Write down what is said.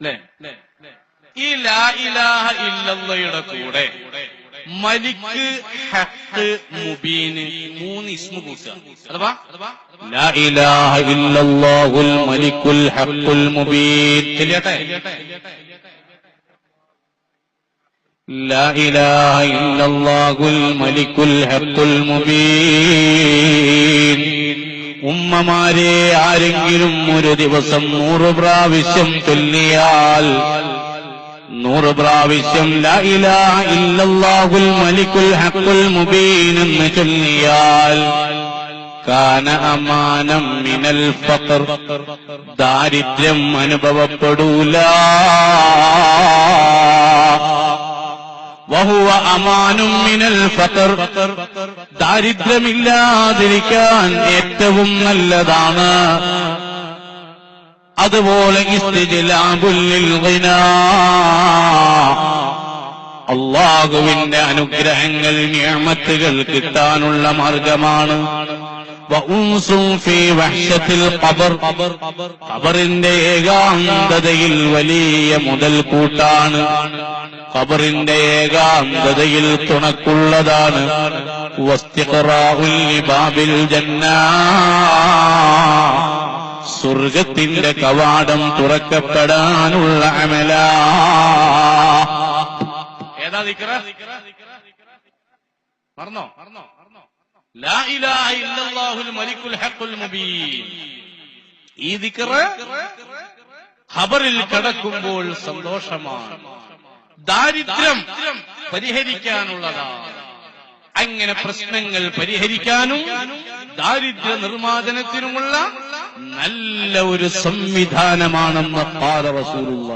അല്ലേ ഈ ലാ ഇലാഹ ഇല്ലല്ലയുടെ കൂടെ മലിക്ക് ഹക്ക് മുബീന് മൂന്ന് ഇസ്മു കൂട്ടുക അഥവാ ലാ ഇലാഹ ഇല്ലല്ലാഹുൽ മലിക്കുൽ ഹക്കുൽ മുബീൻ ചെല്ലിയട്ടെ لا إله إلا الله الملك الحق المبين ഉമ്മമാരെ ആരെങ്കിലും ഒരു ദിവസം നൂറ് പ്രാവശ്യം ചൊല്ലിയാൽ നൂറ് പ്രാവശ്യം ഇല്ലല്ലാഹുൽ മലിക്കുൽ ഹക്കുൽ മുബീൻ എന്ന് ചൊല്ലിയാൽ കാന അമാനം മിനൽ ഫഖർ ദാരിദ്ര്യം അനുഭവപ്പെടൂല. വഹുവ അമാനും മിനൽ ഫത്തർ ദാരിദ്ര്യമില്ലാതിരിക്കാൻ ഏറ്റവും നല്ലതാണ്. അതുപോലെ അള്ളാഹുവിന്റെ അനുഗ്രഹങ്ങൾ നിയമത്തുകൾ കിട്ടാനുള്ള മാർഗമാണ്. ഏകാന്തതയിൽ വലിയ മുതൽക്കൂട്ടാണ്. ഖബറിന്റെ ഏകാന്തതയിൽ തുണക്കുള്ളതാണ്. ലിബാബിൽ ജന്നാ. സ്വർഗത്തിന്റെ കവാടം തുറക്കപ്പെടാനുള്ള അമല. ഏതാ ഈ ദിക്കറ് ഖബറിൽ കിടക്കുമ്പോൾ സന്തോഷമാണ്. ദാരിദ്ര്യം പരിഹരിക്കാനുള്ളതാണ് അങ്ങനെ പ്രശ്നങ്ങൾ പരിഹരിക്കാനും ദാരിദ്ര്യ നിർമ്മാർജനത്തിനുമുള്ള നല്ല ഒരു സംവിധാനമാണെന്ന പാദവസൂറുള്ള